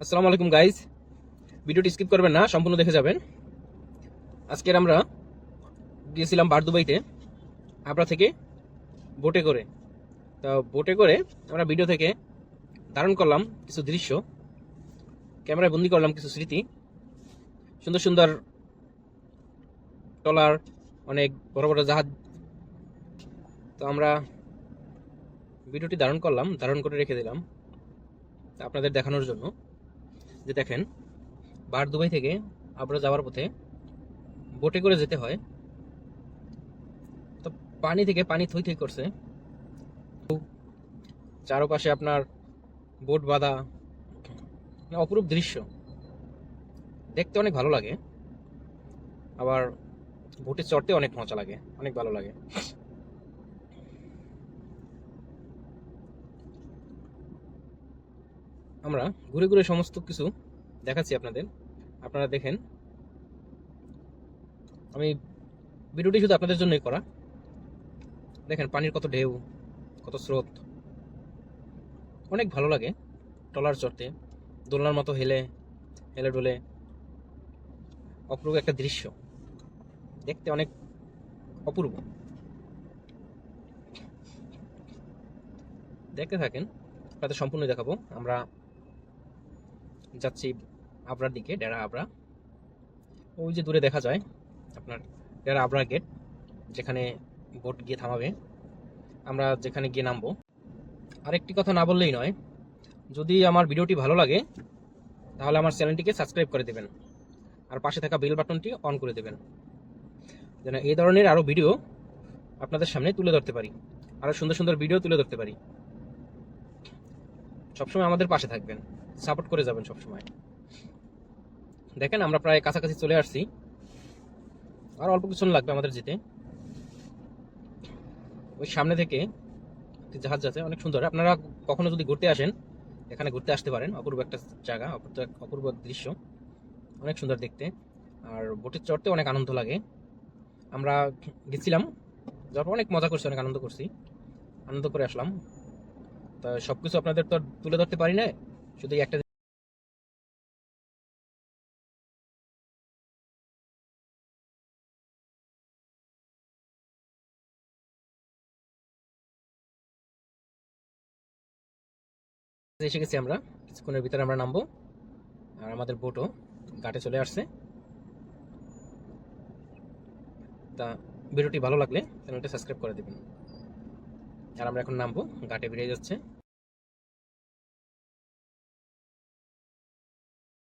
আসসালামু আলাইকুম গাইজ ভিডিওটি স্কিপ করবেন না, সম্পূর্ণ দেখে যাবেন। আজকের আমরা গিয়েছিলাম বারদুবাইতে আবরা থেকে বোটে করে। তা বোটে করে আমরা ভিডিও থেকে ধারণ করলাম কিছু দৃশ্য, ক্যামেরায় বন্দি করলাম কিছু স্মৃতি। সুন্দর সুন্দর টলার অনেক বড় বড় জাহাজ। তো আমরা ভিডিওটি ধারণ করলাম, ধারণ করে রেখে দিলাম, আপনাদের দেখানোর জন্য। যে দেখেন বার দুবাই থেকে আমরা যাওয়ার পথে বোটে করে যেতে হয়। তো পানি থেকে, পানি থই থই করছে। চারপাশে আপনার বোট বাঁধা মানে অপরূপ দৃশ্য। দেখতে অনেক ভালো লাগে। আবার বোটে চড়তে অনেক মজা লাগে, অনেক ভালো লাগে। আমরা ঘুরে ঘুরে সমস্ত কিছু দেখাচ্ছি আপনাদের। আপনারা দেখেন। আমি ভিডিওটি শুধু আপনাদের জন্যই করা। দেখেন পানির কত ঢেউ, কত স্রোত। অনেক ভালো লাগে টলার চড়তে। দোলনার মতো হেলে হেলে ডোলে। অপূর্ব একটা দৃশ্য। দেখতে অনেক অপূর্ব। দেখতে থাকেন, আপনাদের সম্পূর্ণ দেখাবো। আমরা যাচ্ছি আবরার দিকে, ডেরা আবরা। ওই যে দূরে দেখা যায় আপনার ডেরা আবরা গেট যেখানে বোট গিয়ে থামাবে। আমরা যেখানে গিয়ে নামবো। আরেকটি কথা না বললেই নয়, যদি আমার ভিডিওটি ভালো লাগে, তাহলে আমার চ্যানেলটিকে সাবস্ক্রাইব করে দেবেন। আর পাশে থাকা বেল বাটনটি অন করে দেবেন। যেন এই ধরনের আরও ভিডিও আপনাদের সামনে তুলে ধরতে পারি। আরও সুন্দর সুন্দর ভিডিও তুলে ধরতে পারি। সবসময় আমাদের পাশে থাকবেন সাপোর্ট করে যাবেন সবসময়। দেখেন, আমরা প্রায় কাছাকাছি চলে আসছি। আর অল্প কিছু লাগবে আমাদের যেতে। ওই সামনে থেকে জাহাজ যাচ্ছে, অনেক সুন্দর। আপনারা কখনো যদি ঘুরতে আসেন, এখানে ঘুরতে আসতে পারেন। অপূর্ব একটা জায়গা, অপূর্ব অপূর্ব দৃশ্য। অনেক সুন্দর দেখতে। আর বোটে চড়তে অনেক আনন্দ লাগে। আমরা গেছিলাম, যাওয়ার অনেক মজা করছি, অনেক আনন্দ করছি। আনন্দ করে আসলাম। তা সব কিছু আপনাদের তো তুলে ধরতে পারি না? শুধু একটা এসে গেছি আমরা। কিছুক্ষণের ভিতরে আমরা নামবো। আর আমাদের বোটও ঘাটে চলে আসছে। তা ভিডিওটি ভালো লাগলে চ্যানেলটা সাবস্ক্রাইব করে দেবেন। আর আমরা এখন নামবো ঘাটে বেরিয়ে যাচ্ছে।